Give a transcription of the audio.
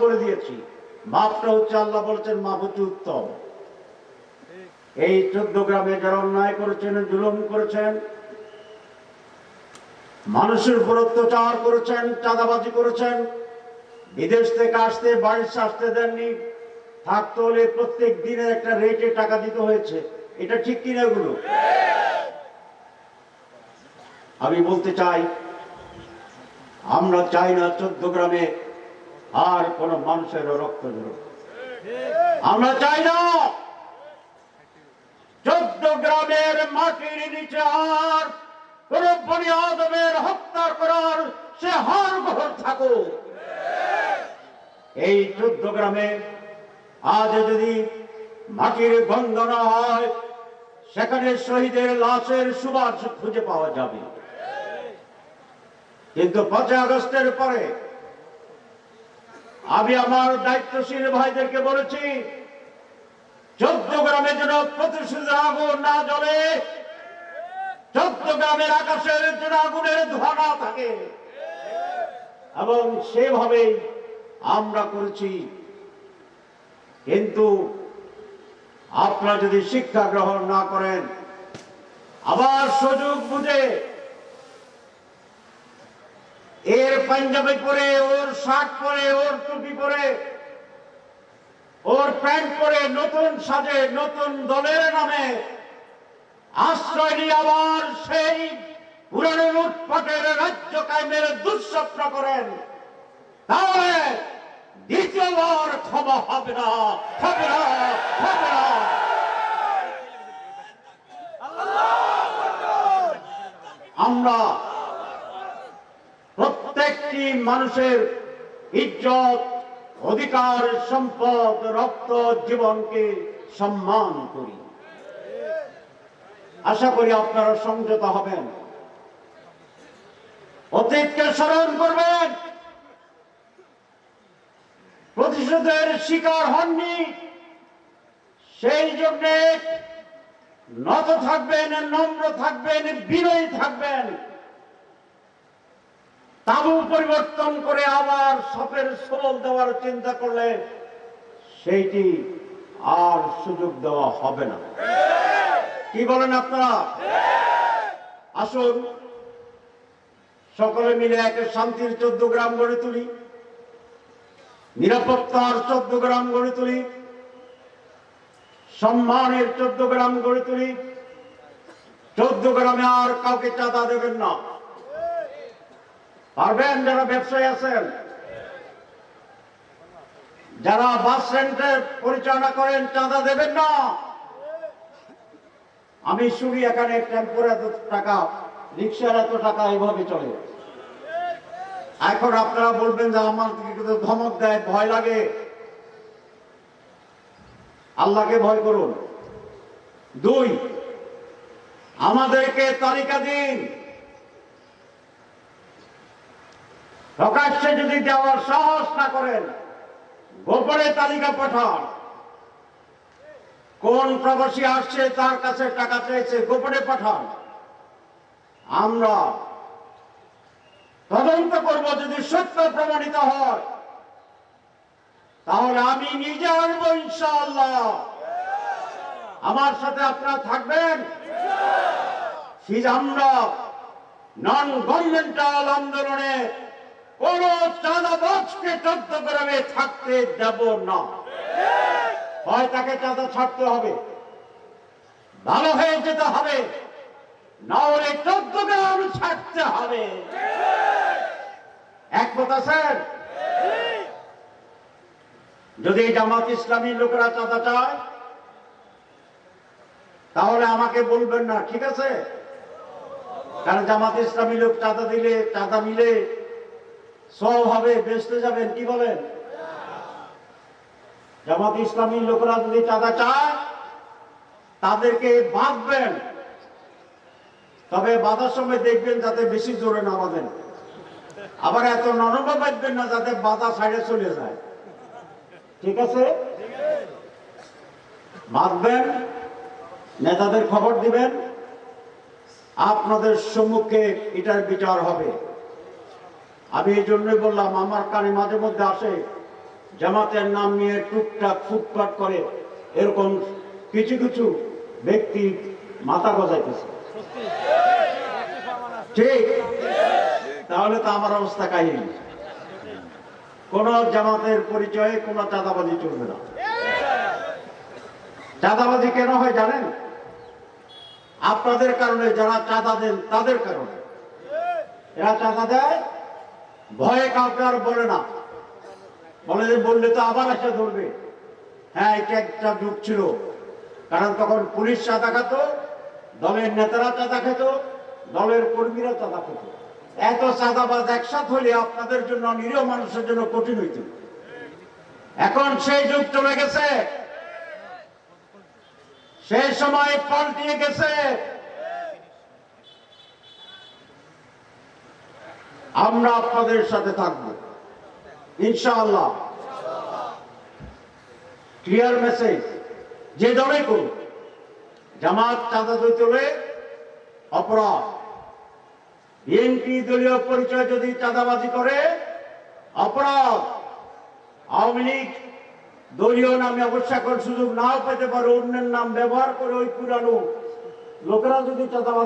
করে দিয়েছি। মাপটা হচ্ছে আল্লাহ বলছেন মাপ হচ্ছে উত্তম। এই চোদ্দ গ্রামে যারা অন্যায় করেছেন, জুলুম করেছেন, মানুষের উপর অত্যাচার করেছেন, চাঁদাবাজি করেছেন, বিদেশ থেকে আসতে বাড়ির আসতে দেননি, থাকতে হলে প্রত্যেক দিনের একটা রেটে টাকা দিতে হয়েছে। এটা ঠিক কিনা এগুলো? আমি বলতে চাই, আমরা চাই না চোদ্দ গ্রামে আর কোন মানুষের রক্ত ঝরুক আমরা চাই না চোদ্দ গ্রামের মাটির নিচে আর কোন বনি আদমের হত্যা করার সে হার ঘর থাকুক। এই চোদ্দ গ্রামে আজ যদি মাটির গন্ধ না হয়, সেখানে শহীদের লাশের সুবাস খুঁজে পাওয়া যাবে। কিন্তু পাঁচই আগস্টের পরে আমি আমার দায়িত্বশীল ভাইদেরকে বলেছি, চোদ্দ গ্রামে যেন প্রতিশোধের আগুন না জ্বলে, চোদ্দ গ্রামের আকাশের যেন আগুনের ধোঁয়া না থাকে। এবং সেভাবেই আমরা করেছি। কিন্তু আপনারা যদি শিক্ষা গ্রহণ না করেন, আবার সুযোগ বুঝে এর পাঞ্জাবি পরে, ওর শার্ট পরে, ওর টুপি পরে, ওর প্যান্ট পরে নতুন সাজে, নতুন দলের নামে আশ্রয় নিয়ে আবার সেই পুরানো লুটপাটের রাজ্য কায়েমের দুঃস্বপ্ন করেন। তাহলে দ্বিতীয়বার ক্ষমা হবে না হবে না হবে না আমরা প্রত্যেকটি মানুষের ইজ্জত, অধিকার, সম্পদ, রক্ত, জীবনকে সম্মান করি। আশা করি আপনারা সংযত হবেন। অতীতকে স্মরণ করবেন। প্রতিশোধের শিকার হননি। সেই জন্য নত থাকবেন, নম্র থাকবেন, বিনয়ী থাকবেন। তাবু পরিবর্তন করে আবার সপের সবল দেওয়ার চিন্তা করলে সেইটি আর সুযোগ দেওয়া হবে না। কি বলেন আপনারা? আসুন, সকলে মিলে এক শান্তির চোদ্দ গ্রাম গড়ে তুলি, নিরাপত্তার চোদ্দ গ্রাম গড়ে তুলি, সম্মানের চোদ্দ গ্রাম গড়ে তুলি। চোদ্দ গ্রামে আর কাউকে চাঁদা দেবেন না। পারবেন যারা ব্যবসায়ী আছেন? যারা বাস স্ট্যান্ডে পরিচালনা করেন, চাঁদা দেবেন না। আমি শুনি এখানে টেম্পোর এত টাকা, রিক্সার এত টাকা এইভাবে চলে। এখন আপনারা বলবেন যে আমার ধমক দেয়, ভয় লাগে? আল্লাহকে ভয় করুন। দুই, আমাদেরকে তালিকা দিন। প্রকাশ্যে যদি দেওয়ার সাহস না করেন, গোপনে তালিকা পাঠান। কোন প্রবাসী আসছে তার কাছে টাকা চাইছে গোপনে পাঠান। আমরা তদন্ত করব যদি সত্য প্রমাণিত হয়। তাহলে আমি নিজে আনব ইনশাআল্লাহ। আমার সাথে আপনারা থাকবেন? আমরা নন গভর্নমেন্টাল আন্দোলনে কোন চাঁদাবাজকে চোদ্দ গ্রামে থাকতে দেব না। হয় তাকে চাঁদা ছাড়তে হবে, ভালো হয়ে যেতে হবে, না হলে চোদ্দ গ্রাম ছাড়তে হবে। একমত আছেন যদি জামাত ইসলামী লোকেরা চাঁদা চায়, তাহলে আমাকে বলবেন না, ঠিক আছে? কারণ জামাত ইসলামী লোক চাঁদা দিলে, চাঁদা মিলে সব হবে বেসতে যাবেন, কি বলেন? জামাত ইসলামী লোকেরা যদি চাঁদা চায়, তাদেরকে বাঁধবেন। তবে বাঁধার সময় দেখবেন যাতে বেশি জোরে না বাঁধেন। আবার এত নরম বাঁধবেন না যাতে বাধা সাইডে চলে যায়। ঠিক আছে? বাঁধবেন, নেতাদের খবর দিবেন। আপনাদের সম্মুখে এটার বিচার হবে। আমি এই জন্যই বললাম, আমার কানে মাঝে মধ্যে আসে, জামাতের নাম নিয়ে টুকটাক ফুটপাট করে, এরকম কিছু কিছু ব্যক্তি মাথা গজাইতেছে। ঠিক? তাহলে তো আমার অবস্থা কাহিনী। কোন জামাতের পরিচয়ে কোন চাঁদাবাজি চলবে না। চাঁদাবাজি কেন হয় জানেন? আপনাদের কারণে, যারা চাঁদা দেন তাদের কারণে। এরা চাঁদা দেয় ভয়ে কাউকে আর বলে না। বলে যে বললে তো আবার এসে ধরবে। হ্যাঁ এটা একটা যুগ ছিল। কারণ তখন পুলিশ চাঁদা খেত, দলের নেতারা চাঁদা খেত, দলের কর্মীরা চাঁদা খেত। এত চাঁদাবাজ একসাথ হলে আপনাদের জন্য, নিরীহ মানুষের জন্য কঠিন হইত। এখন সেই যুগ চলে গেছে। সেই সময় পাল্টিয়ে গেছে। আমরা আপনাদের সাথে থাকব। ইনশাআল্লাহ। Clear message? যে দলে করুক, জামাত চাঁদা দিতে হলে অপরাধ। বিএনপি দলীয় পরিচয় যদি চাঁদাবাজি করে, অপরাধ। আওয়ামী লীগ দলীয় নামে অবশ্যই সুযোগ নাও পেতে পারে, অন্যের নাম ব্যবহার করে ওই পুরানো লোকেরা যদি চাঁদাবাজি